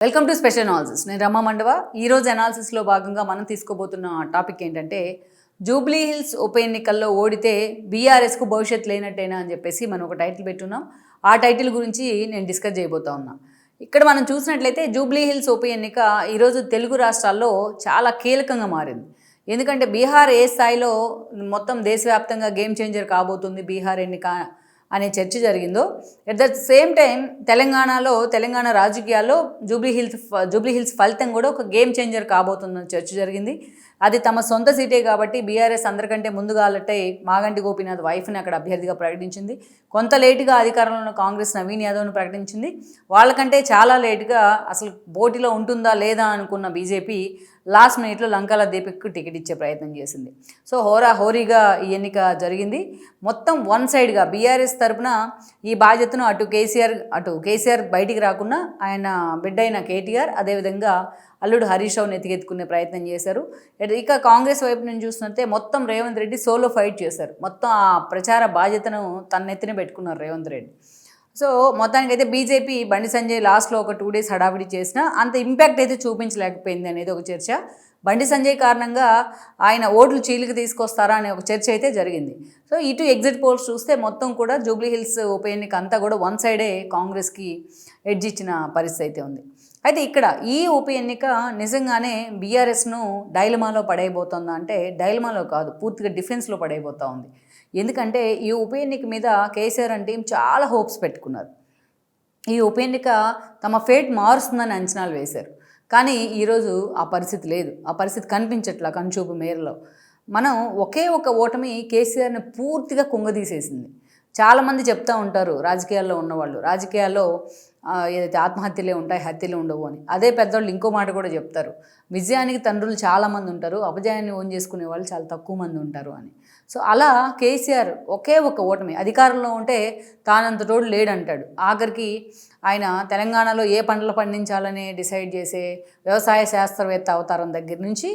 Welcome to special analysis నేను రమ్మ మండవ. ఈరోజు అనాలిసిస్లో భాగంగా మనం తీసుకోబోతున్న టాపిక్ ఏంటంటే జూబ్లీ హిల్స్ ఉప ఎన్నికల్లో ఓడితే బీఆర్ఎస్కు భవిష్యత్ లేనట్టేనా అని చెప్పేసి మనం ఒక టైటిల్ పెట్టున్నాం. ఆ టైటిల్ గురించి నేను డిస్కస్ చేయబోతా ఉన్నా. ఇక్కడ మనం చూసినట్లయితే జూబ్లీ హిల్స్ ఉప ఎన్నిక ఈరోజు తెలుగు రాష్ట్రాల్లో చాలా కీలకంగా మారింది. ఎందుకంటే బీహార్ ఏ స్థాయిలో మొత్తం దేశవ్యాప్తంగా గేమ్ చేంజర్ కాబోతుంది బీహార్ ఎన్నిక అనే చర్చ జరిగిందో. ఎట్ ద సేమ్ టైం తెలంగాణలో తెలంగాణ రాజకీయాల్లో జూబ్లీ హిల్స్ జూబ్లీ హిల్స్ ఫలితం కూడా ఒక గేమ్ చేంజర్ కాబోతుందని చర్చ జరిగింది. అది తమ సొంత సీటే కాబట్టి బీఆర్ఎస్ అందరికంటే ముందుగా అలట్టై మాగంటి గోపీనాథ్ వైఫ్ని అక్కడ అభ్యర్థిగా ప్రకటించింది. కొంత లేటుగా అధికారంలో ఉన్న కాంగ్రెస్ నవీన్ యాదవ్ను ప్రకటించింది. వాళ్ళకంటే చాలా లేటుగా అసలు పోటీలో ఉంటుందా లేదా అనుకున్న బీజేపీ లాస్ట్ మినిట్లో లంకాల దీపక్కు టికెట్ ఇచ్చే ప్రయత్నం చేసింది. సో హోరా హోరీగా ఈ ఎన్నిక జరిగింది. మొత్తం వన్ సైడ్గా బీఆర్ఎస్ తరపున ఈ బాధ్యతను అటు కేసీఆర్ అటు కేసీఆర్ బయటికి రాకుండా ఆయన బిడ్డ అయిన కేటీఆర్ అదేవిధంగా అల్లుడు హరీష్ రావుని ఎత్తికెత్తుకునే ప్రయత్నం చేశారు. ఇక కాంగ్రెస్ వైపు నుంచి చూస్తుంటే మొత్తం రేవంత్ రెడ్డి సోలో ఫైట్ చేశారు. మొత్తం ఆ ప్రచార బాధ్యతను తన పెట్టుకున్నారు రేవంత్ రెడ్డి. సో మొత్తానికి అయితే బీజేపీ బండి సంజయ్ లాస్ట్లో ఒక టూ డేస్ హడావిడి చేసినా అంత ఇంపాక్ట్ అయితే చూపించలేకపోయింది అనేది ఒక చర్చ. బండి సంజయ్ కారణంగా ఆయన ఓట్లు చీలికి తీసుకొస్తారా అనే ఒక చర్చ అయితే జరిగింది. సో ఇటు ఎగ్జిట్ పోల్స్ చూస్తే మొత్తం కూడా జూబ్లీ హిల్స్ ఉప ఎన్నిక అంతా కూడా వన్ సైడే కాంగ్రెస్కి ఎడ్జ్ ఇచ్చిన పరిస్థితి అయితే ఉంది. అయితే ఇక్కడ ఈ ఉప ఎన్నిక నిజంగానే బీఆర్ఎస్ను డైలమాలో పడైపోతుందా అంటే డైలమాలో కాదు పూర్తిగా డిఫెన్స్లో పడైపోతూ ఉంది. ఎందుకంటే ఈ ఉప ఎన్నిక మీద కేసీఆర్ అంటే చాలా హోప్స్ పెట్టుకున్నారు. ఈ ఉప ఎన్నిక తమ ఫేట్ మారుస్తుందని అంచనాలు వేశారు. కానీ ఈరోజు ఆ పరిస్థితి లేదు. ఆ పరిస్థితి కనిపించట్లా కనుచూపు మేరలో. మనం ఒకే ఒక ఓటమి కేసీఆర్ని పూర్తిగా కుంగదీసేసింది చాలామంది చెప్తూ ఉంటారు రాజకీయాల్లో ఉన్నవాళ్ళు. రాజకీయాల్లో ఏదైతే ఆత్మహత్యలే ఉంటాయి హత్యలే ఉండవు అని. అదే పెద్దవాళ్ళు ఇంకో మాట కూడా చెప్తారు. విజయానికి తండ్రులు చాలామంది ఉంటారు అపజయాన్ని ఓన్ చేసుకునే వాళ్ళు చాలా తక్కువ మంది ఉంటారు అని. సో అలా కేసీఆర్ ఒకే ఒక ఓటమి. అధికారంలో ఉంటే తానంత రోడ్డు లేడంటాడు. ఆఖరికి ఆయన తెలంగాణలో ఏ పంటలు పండించాలని డిసైడ్ చేసే వ్యవసాయ శాస్త్రవేత్త అవతారం దగ్గర నుంచి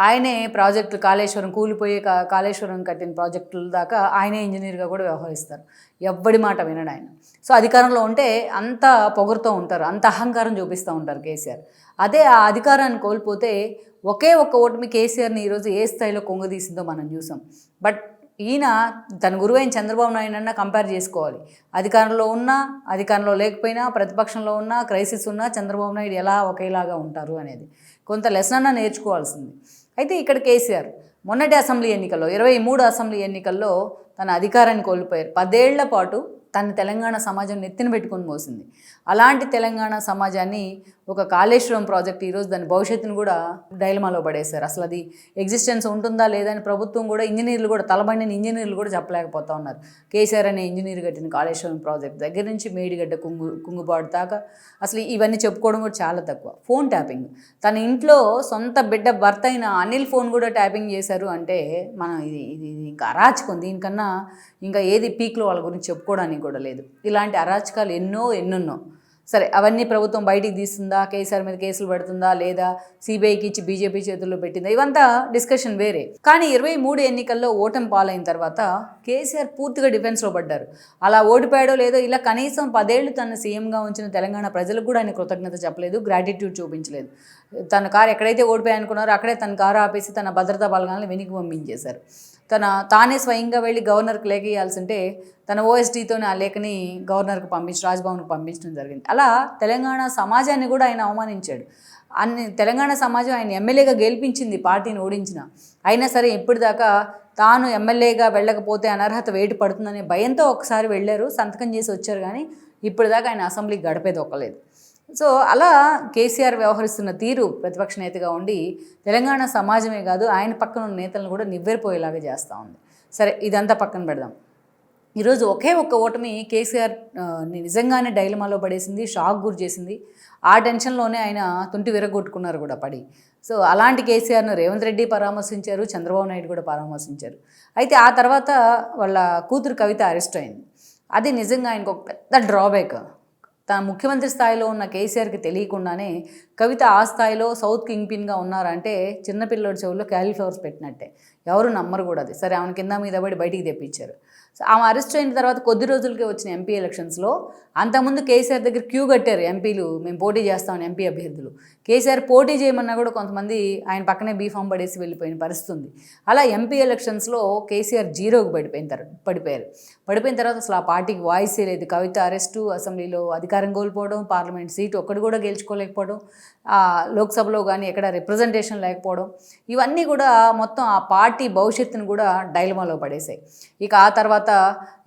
ఆయనే ప్రాజెక్టులు కాళేశ్వరం కూలిపోయే కా- కాళేశ్వరం కట్టిన ప్రాజెక్టుల దాకా ఆయనే ఇంజనీర్గా కూడా వ్యవహరిస్తారు. ఎవ్వడి మాట వినడు ఆయన. సో అధికారంలో ఉంటే అంత పొగరుతో ఉంటారు అంత అహంకారం చూపిస్తూ ఉంటారు కేసీఆర్. అదే ఆ అధికారాన్ని కోల్పోతే ఒకే ఒక్క ఓటమి కేసీఆర్ని ఈరోజు ఏ స్థాయిలో కొంగదీసిందో మనం చూసాం. బట్ ఈయన తన గురువైన చంద్రబాబు నాయుడు అన్న కంపేర్ చేసుకోవాలి. అధికారంలో ఉన్నా అధికారంలో లేకపోయినా ప్రతిపక్షంలో ఉన్నా క్రైసిస్ ఉన్నా చంద్రబాబు నాయుడు ఎలా ఒకేలాగా ఉంటారు అనేది కొంత లెసన్ అన్న నేర్చుకోవాల్సింది. అయితే ఇక్కడ కేసీఆర్ మొన్నటి అసెంబ్లీ ఎన్నికల్లో ఇరవై మూడు అసెంబ్లీ ఎన్నికల్లో తన అధికారాన్ని కోల్పోయారు. పదేళ్ళ పాటు తన తెలంగాణ సమాజం నెత్తిన పెట్టుకొని మోసింది. అలాంటి తెలంగాణ సమాజాన్ని ఒక కాళేశ్వరం ప్రాజెక్ట్ ఈరోజు దాని భవిష్యత్తును కూడా డైలమాలో పడేశారు. అసలు అది ఎగ్జిస్టెన్స్ ఉంటుందా లేదా అని ప్రభుత్వం కూడా ఇంజనీర్లు కూడా తలబండిన ఇంజనీర్లు కూడా చెప్పలేకపోతా ఉన్నారు. కేసీఆర్ అనే ఇంజనీర్ కట్టిన కాళేశ్వరం ప్రాజెక్ట్ దగ్గర నుంచి మేడిగడ్డ కుంగు కుంగుబాటు దాకా అసలు ఇవన్నీ చెప్పుకోవడం కూడా చాలా తక్కువ. Phone tapping. తన ఇంట్లో సొంత బిడ్డ భర్త అయిన అనిల్ ఫోన్ కూడా ట్యాపింగ్ చేశారు అంటే మనం ఇది ఇది ఇంకా అరాచకం. దీనికన్నా ఇంకా ఏది పీక్లో వాళ్ళ గురించి చెప్పుకోవడానికి కూడా లేదు. ఇలాంటి అరాచకాలు ఎన్నో ఎన్నెన్నో. సరే అవన్నీ ప్రభుత్వం బయటికి తీస్తుందా? కేసీఆర్ మీద కేసులు పెడుతుందా? లేదా సిబిఐకి ఇచ్చి బీజేపీ చేతుల్లో పెట్టిందా? ఇవంతా డిస్కషన్ వేరే. కానీ ఇరవై మూడు ఎన్నికల్లో ఓటమి పాలైన తర్వాత కేసీఆర్ పూర్తిగా డిఫెన్స్లో పడ్డారు. అలా ఓడిపోయాడో లేదో ఇలా కనీసం పదేళ్ళు తన సీఎంగా ఉంచిన తెలంగాణ ప్రజలకు కూడా ఆయన కృతజ్ఞత చెప్పలేదు గ్రాటిట్యూడ్ చూపించలేదు. తన కారు ఎక్కడైతే ఓడిపోయాయనుకున్నారో అక్కడే తన కారు ఆపేసి తన భద్రతా బలగాలను వెనక్కి పంపించేశారు. తన తానే స్వయంగా వెళ్ళి గవర్నర్కి లేఖ ఇవ్వాల్సింటే తన ఓఎస్డీతోనే ఆ లేఖని గవర్నర్కి పంపించి రాజ్భవన్కి పంపించడం జరిగింది. అలా తెలంగాణ సమాజాన్ని కూడా ఆయన అవమానించాడు. అన్ని తెలంగాణ సమాజం ఆయన ఎమ్మెల్యేగా గెలిపించింది పార్టీని ఓడించిన. అయినా సరే ఇప్పటిదాకా తాను ఎమ్మెల్యేగా వెళ్ళకపోతే అనర్హత వేటు పడుతుందనే భయంతో ఒకసారి వెళ్ళారు సంతకం చేసి వచ్చారు కానీ ఇప్పటిదాకా ఆయన అసెంబ్లీకి గడిపేది ఒక్కలేదు. సో అలా కేసీఆర్ వ్యవహరిస్తున్న తీరు ప్రతిపక్ష నేతగా ఉండి తెలంగాణ సమాజమే కాదు ఆయన పక్కన ఉన్న నేతలను కూడా నివ్వెరిపోయేలాగా చేస్తూ ఉంది. సరే ఇదంతా పక్కన పెడదాం. ఈరోజు ఒకే ఒక్క ఓటమి కేసీఆర్ నిజంగానే డైలమాలో పడేసింది షాక్ గురి చేసింది. ఆ టెన్షన్లోనే ఆయన తుంటి విరగొట్టుకున్నారు కూడా పడి. సో అలాంటి కేసీఆర్ను రేవంత్ రెడ్డి పరామర్శించారు చంద్రబాబు నాయుడు కూడా పరామర్శించారు. అయితే ఆ తర్వాత వాళ్ళ కూతురు కవిత అరెస్ట్ అయింది. అది నిజంగా ఆయనకు ఒక పెద్ద డ్రాబ్యాక్ తన ముఖ్యమంత్రి స్థాయిలో ఉన్న కేసీఆర్కి తెలియకుండానే కవిత ఆ స్థాయిలో సౌత్ కింగ్ పిన్గా ఉన్నారంటే చిన్నపిల్లడి చెవుల్లో క్యాలీఫ్లవర్స్ పెట్టినట్టే. ఎవరు నమ్మరు కూడా అది. సరే ఆమె కింద మీద పడి బయటికి తెప్పించారు. సో ఆమె అరెస్ట్ అయిన తర్వాత కొద్ది రోజులకే వచ్చిన ఎంపీ ఎలక్షన్స్లో అంతకుముందు కేసీఆర్ దగ్గర క్యూ కట్టారు ఎంపీలు. మేము పోటీ చేస్తామని ఎంపీ అభ్యర్థులు. కేసీఆర్ పోటీ చేయమన్నా కూడా కొంతమంది ఆయన పక్కనే బీఫామ్ పడేసి వెళ్ళిపోయిన పరిస్థితి ఉంది అలా ఎంపీ ఎలక్షన్స్లో కేసీఆర్ జీరోకి పడిపోయిన తర్వాత పడిపోయారు. పడిపోయిన తర్వాత అసలు ఆ పార్టీకి వాయిసే లేదు. కవిత అరెస్టు అసెంబ్లీలో అధికారం కోల్పోవడం పార్లమెంట్ సీట్ ఒక్కటి కూడా గెలుచుకోలేకపోవడం ఆ, లోక్సభలో కానీ ఎక్కడ రిప్రజెంటేషన్ లేకపోవడం ఇవన్నీ కూడా మొత్తం ఆ పార్టీ భవిష్యత్తును కూడా డైలమాలో పడేశాయి. ఇక ఆ తర్వాత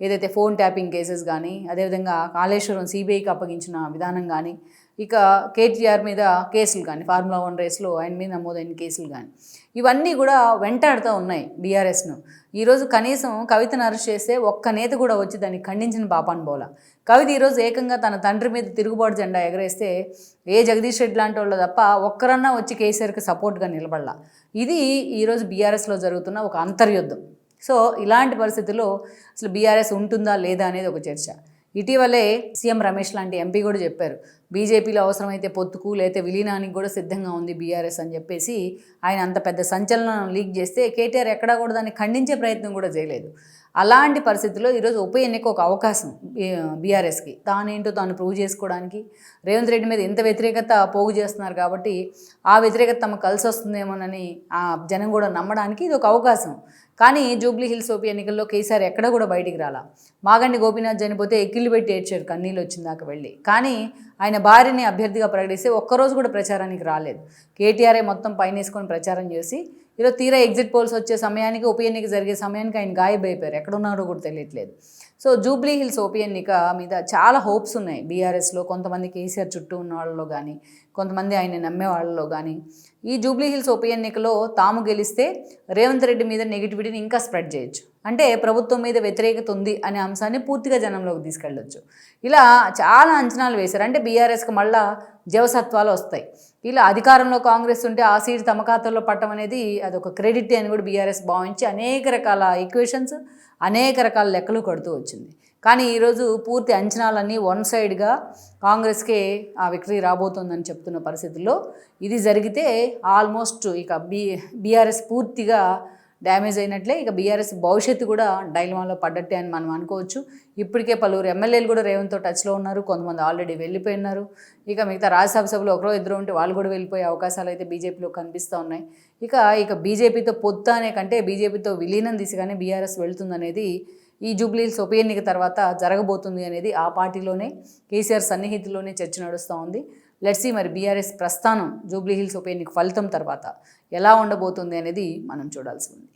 ఏదైతే ఫోన్ ట్యాపింగ్ కేసెస్ కానీ అదేవిధంగా కాళేశ్వరం సిబిఐకి అప్పగించిన విధానం కానీ ఇక కేటీఆర్ మీద కేసులు కానీ ఫార్ములా వన్ రేస్లో ఆయన మీద నమోదైన కేసులు కానీ ఇవన్నీ కూడా వెంటాడుతూ ఉన్నాయి బీఆర్ఎస్ను. ఈరోజు కనీసం కవితను అరెస్ట్ చేస్తే ఒక్క నేత కూడా వచ్చి దాన్ని ఖండించిన పాపాన్ బోలా. కవిత ఈరోజు ఏకంగా తన తండ్రి మీద తిరుగుబాటు జెండా ఎగరేస్తే ఏ జగదీష్ రెడ్డి లాంటి వాళ్ళు తప్ప ఒక్కరన్నా వచ్చి కేసీఆర్కి సపోర్ట్గా నిలబడలా. ఇది ఈరోజు బీఆర్ఎస్లో జరుగుతున్న ఒక అంతర్యుద్ధం. సో ఇలాంటి పరిస్థితుల్లో అసలు బీఆర్ఎస్ ఉంటుందా లేదా అనేది ఒక చర్చ. ఇటీవలే సీఎం రమేష్ లాంటి ఎంపీ కూడా చెప్పారు. బీజేపీలో అవసరమైతే పొత్తుకు లేకపోతే విలీనానికి కూడా సిద్ధంగా ఉంది బీఆర్ఎస్ అని చెప్పేసి ఆయన అంత పెద్ద సంచలనం లీక్ చేస్తే కేటీఆర్ ఎక్కడా కూడా దాన్ని ఖండించే ప్రయత్నం కూడా చేయలేదు. అలాంటి పరిస్థితుల్లో ఈరోజు ఉప ఎన్నిక ఒక అవకాశం బీఆర్ఎస్కి. తానేంటో తాను ప్రూవ్ చేసుకోవడానికి రేవంత్ రెడ్డి మీద ఇంత వ్యతిరేకత పోగు చేస్తున్నారు కాబట్టి ఆ వ్యతిరేకత తమకు కలిసి వస్తుందేమోనని ఆ జనం కూడా నమ్మడానికి ఇది ఒక అవకాశం. కానీ జూబ్లీ హిల్స్ ఓపీ ఎన్నికల్లో కేసీఆర్ ఎక్కడ కూడా బయటికి రాలా. మాగండి గోపీనాథ్ చనిపోతే ఎక్కిళ్ళు పెట్టి ఏడ్చారు కన్నీళ్ళు వచ్చిందాక వెళ్ళి. కానీ ఆయన భార్యని అభ్యర్థిగా ప్రకటిస్తే ఒక్కరోజు కూడా ప్రచారానికి రాలేదు. కేటీఆర్ఏ మొత్తం పైన వేసుకొని ప్రచారం చేసి ఈరోజు తీరా ఎగ్జిట్ పోల్స్ వచ్చే సమయానికి ఉప ఎన్నిక జరిగే సమయానికి ఆయన గాయబైపోయారు. ఎక్కడున్నారో కూడా తెలియట్లేదు. సో జూబ్లీ హిల్స్ ఉప ఎన్నిక మీద చాలా హోప్స్ ఉన్నాయి. బీఆర్ఎస్లో కొంతమంది కేసీఆర్ చుట్టూ ఉన్న వాళ్ళలో కానీ కొంతమంది ఆయన నమ్మే వాళ్ళలో కానీ ఈ జూబ్లీ హిల్స్ ఉప ఎన్నికలో తాము గెలిస్తే రేవంత్ రెడ్డి మీద నెగిటివిటీని ఇంకా స్ప్రెడ్ చేయొచ్చు. అంటే ప్రభుత్వం మీద వ్యతిరేకత ఉంది అనే అంశాన్ని పూర్తిగా జనంలోకి తీసుకెళ్ళొచ్చు. ఇలా చాలా అంచనాలు వేశారు. అంటే బీఆర్ఎస్కి మళ్ళా జవసత్వాలు వస్తాయి. ఇలా అధికారంలో కాంగ్రెస్ ఉంటే ఆ సీట్ తమ ఖాతాలో పట్టడం అనేది అదొక క్రెడిట్ అని కూడా బీఆర్ఎస్ భావించి అనేక రకాల ఈక్వేషన్స్ అనేక రకాల లెక్కలు కడుతూ వచ్చింది. కానీ ఈరోజు పూర్తి అంచనాలన్నీ వన్ సైడ్గా కాంగ్రెస్కే ఆ విక్టరీ రాబోతోందని చెప్తున్న పరిస్థితుల్లో ఇది జరిగితే ఆల్మోస్ట్ ఇక బీ బీఆర్ఎస్ పూర్తిగా డ్యామేజ్ అయినట్లే ఇక బీఆర్ఎస్ భవిష్యత్తు కూడా డైలమాలో పడ్డట్టే అని మనం అనుకోవచ్చు. ఇప్పటికే పలువురు ఎమ్మెల్యేలు కూడా రేవంత్తో టచ్లో ఉన్నారు. కొంతమంది ఆల్రెడీ వెళ్ళిపోయినారు. ఇక మిగతా రాజ్యసభ సభలో ఒకరో ఇద్దరు ఉంటే వాళ్ళు కూడా వెళ్ళిపోయే అవకాశాలు అయితే బీజేపీలో కనిపిస్తూ ఉన్నాయి. ఇక ఇక బీజేపీతో పొత్తు అనే కంటే బీజేపీతో విలీనం దిశగానే బీఆర్ఎస్ వెళ్తుందనేది ఈ జూబ్లీస్ ఉప ఎన్నిక తర్వాత జరగబోతుంది అనేది ఆ పార్టీలోనే కేసీఆర్ సన్నిహితుల్లోనే చర్చ నడుస్తూ ఉంది. లెట్సీ మరి బీఆర్ఎస్ ప్రస్థానం జూబ్లీహిల్స్ ఉప ఎన్నిక ఫలితం తర్వాత ఎలా ఉండబోతుంది అనేది మనం చూడాల్సి ఉంది.